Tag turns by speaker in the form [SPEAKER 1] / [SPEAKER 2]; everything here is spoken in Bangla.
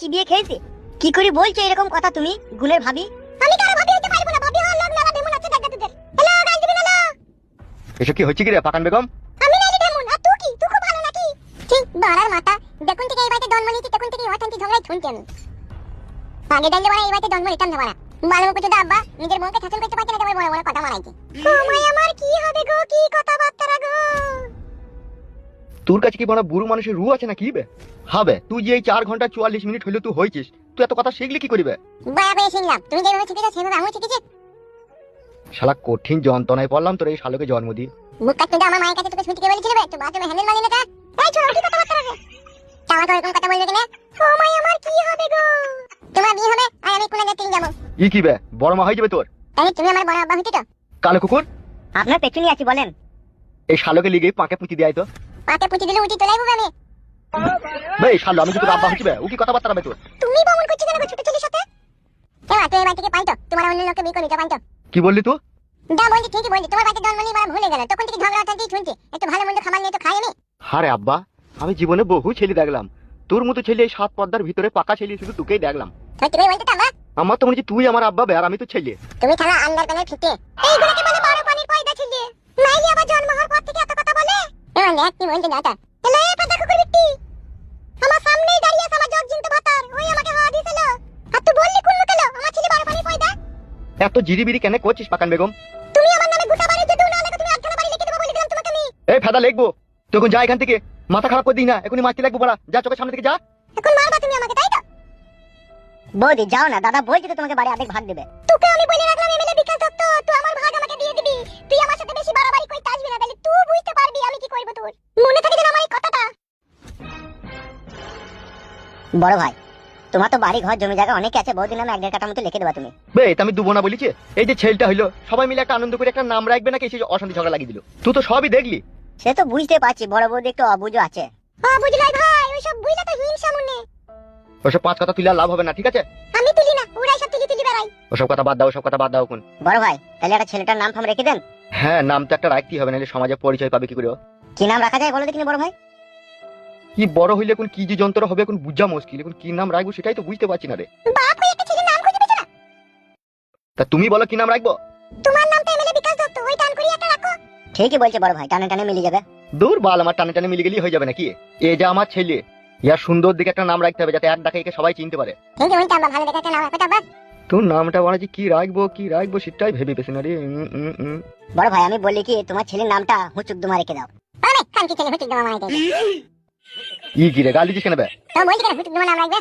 [SPEAKER 1] কি বিয়ে খেয়েছে? কি করে বলছো এরকম কথা তুমি ভাবি? আমি কারও ভাবি হতে পারব না ভাবি হওয়ার লোক ডেমন আছে দেখা তোদের হ্যালো
[SPEAKER 2] এসব কি হচ্ছে কি রে পাকান বেগম?
[SPEAKER 1] আমি নাইলি ডেমন আর তুই কি? তুই খুব ভালো নাকি? ঠিক বাড়ার মাথা। দেখুন থেকে এই বাড়িতে জন্ম নিয়েছি তখন থেকে অশান্তি ঝগড়াই শুনছি আমি। আগে ডাইলে বাড়া এই বাড়িতে জন্ম নিতাম না বাড়া। আব্বা নিজের মনকে শাসন করতে পারছে না তোমার বড় বড় কথা মারাইছে। আমার কি হবে গো কি
[SPEAKER 2] তোর কাছে কি বড় বুড়ো মানুষের রু আছে না কি বে? হবে তুই যে এই চার ঘণ্টা চুয়াল্লিশ মিনিট হইলে তুই হয়েছিস তুই এত কথা শিখলি কি করিবে?
[SPEAKER 1] বায়া পেয়ে শুনলাম। তুমি যেভাবে শিখেছো সেভাবে আমিও শিখেছি।
[SPEAKER 2] শালা কঠিন যন্ত্রণায় পড়লাম তোর এই শালোকে জন্ম দিয়ে।
[SPEAKER 1] মুখ কাটতে আমার মায়ের কাছে তোকে ছুটিকে বলেছিল বে? তুই বাথরুমে হ্যান্ডেল মারি না কা এই ছোট কি কথা তো এরকম কথা বলবে কেন? ও মাই আমার কি হবে গো? তোমার বিয়ে হবে আর আমি জায়গায় যাব।
[SPEAKER 2] ই কি বে? বড় মা হয়ে যাবে তোর?
[SPEAKER 1] তুমি আমার বড় আব্বা হইতে তো?
[SPEAKER 2] কালো কুকুর?
[SPEAKER 1] আপনার পেছনে আছি বলেন।
[SPEAKER 2] এই শালোকে লিগে পাকে পুঁতি দেয় তো।
[SPEAKER 1] পাতে পুঁতি দিলে উঠি হবে আমি
[SPEAKER 2] বে এই শালো আমি কি আব্বা হচ্ছি বে। ও কি কথাবার্তা হবে তোর?
[SPEAKER 1] তুমি বমন করছ কেন ছোট ছেলের সাথে? তুই এবার থেকে পাইতো তোমার অন্য লোককে বিয়ে করে পাইতো
[SPEAKER 2] কি বললি তুই?
[SPEAKER 1] যা বলছি ঠিকই বলছি তোমার বাড়িতে জন্ম নিয়ে মারা ভুলে গেল। তখন থেকে ঝগড়া অশান্তি শুনছি। একটু ভালো মন্দ খাবার নিয়ে তো খাই আমি
[SPEAKER 2] হারে আব্বা আমি জীবনে বহু ছেলে দেখলাম। তোর মতো ছেলে এই সাত পর্দার ভিতরে পাকা ছেলে শুধু তোকেই দেখলাম।
[SPEAKER 1] তো তুমি বলতে তামা
[SPEAKER 2] আমার তো মনে হচ্ছে তুই আমার আব্বা বে আর আমি তো ছেলে।
[SPEAKER 1] তুমি খেলা আন্ডার প্যানেল ফিতে এইগুলোকে বলে বড় পানির পয়দা ছিলে নাইলে আবার জন্ম হওয়ার পর থেকে এত কথা বলে এবার নেক কি মনতে দাতা হ্যালো এ পাতা কুকুর বিটি আমার সামনেই দাঁড়িয়ে আছে আমার জগ জিনতে ভাতার ওই আমাকে হাওয়া দিছিল আর তুই বললি কোন? মুখে আমার ছেলে বড় পানির পয়দা।
[SPEAKER 2] এত জিরিবিরি কেন করছিস পাকান বেগম?
[SPEAKER 1] তুমি আমার নামে গোটা বাড়ি যদি না লেখো তুমি আটখানা বাড়ি লিখে দেবো বলে দিলাম তোমাকে আমি।
[SPEAKER 2] এই ফেদা লিখব। তখন যা এখান থেকে। মাথা খারাপ করে দিই না। এখনই মারতে লাগবো বড়া যা চোখের সামনে থেকে যা।
[SPEAKER 1] এখন মারবা তুমি আমাকে তাই তো? বৌদি যাও না। দাদা বলছি তো তোমাকে বাড়ি অর্ধেক ভাগ দেবে। তোকে আমি বলে বড় ভাই তোমার তো বাড়ি ঘর জমি জায়গা অনেক আছে বহুদিন আমি এক দেড় কাটা মতো লিখে দেবা তুমি।
[SPEAKER 2] বে এটা আমি দুবো না বলিছে এই যে ছেলেটা হইল সবাই মিলে একটা আনন্দ করে একটা নাম রাখবে নাকি সেই অশান্তি ঝগড়া লাগিয়ে দিল। তুই তো সবই দেখলি।
[SPEAKER 1] সে তো বুঝতে পারছি বড় বৌদি একটু অবুঝো আছে। অবুঝলাই ভাই ওইসব বুঝলে তো হিংসা মনে।
[SPEAKER 2] ওসব পাঁচ কথা তুলে লাভ হবে না ঠিক আছে?
[SPEAKER 1] আমি তুলি না ওরাই সব থেকে তুলি বেড়াই
[SPEAKER 2] ওসব কথা বাদ দাও ওসব কথা বাদ দাও কোন
[SPEAKER 1] বড় ভাই তাহলে একটা ছেলেটার নাম ফাম রেখে দেন।
[SPEAKER 2] হ্যাঁ নাম তো একটা রাখতেই হবে নাহলে সমাজে পরিচয় পাবে কি করে
[SPEAKER 1] কি নাম রাখা যায় বলো দেখিনি বড় ভাই?
[SPEAKER 2] কি বড় হইলে কোন কি যে যন্ত্র হবে এখন বুঝা মুশকিল এখন কি নাম রাখব সেটাই তো বুঝতে পারছি না রে।
[SPEAKER 1] বাপ হয়ে একটা ছেলের নাম খুঁজে পেছো না?
[SPEAKER 2] তা তুমি বলো কি নাম রাখব?
[SPEAKER 1] তোমার নাম তো এমএলএ বিকাশ দত্ত ওই টান করি একটা রাখো। ঠিকই বলছে বড় ভাই টানে টানে মিলে যাবে।
[SPEAKER 2] দূর বাল আমার টানে টানে মিলে গেলেই হয়ে যাবে নাকি? এ যে আমার ছেলে ইয়ার সুন্দর দিকে একটা নাম রাখতে হবে যাতে এক ডাকে একে সবাই চিনতে পারে।
[SPEAKER 1] ঠিকই বলতে আমরা ভালো দেখে একটা নাম রাখো তারপর
[SPEAKER 2] তোর নামটা বানাচ্ছি কি রাখব কি রাখব সেটাই ভেবে পেছি না রে উম, উম, উম।
[SPEAKER 1] বড় ভাই আমি বলি কি তোমার ছেলের নামটা হুচুক দুমা রেখে দাও। আরে কানকি ছেলে হুচুক দুমা মারাইতে
[SPEAKER 2] ই কি রে? গাল দিচ্ছিস কেন বে?
[SPEAKER 1] তো বলছি কেন? তুমি আমার নাম রাখবে?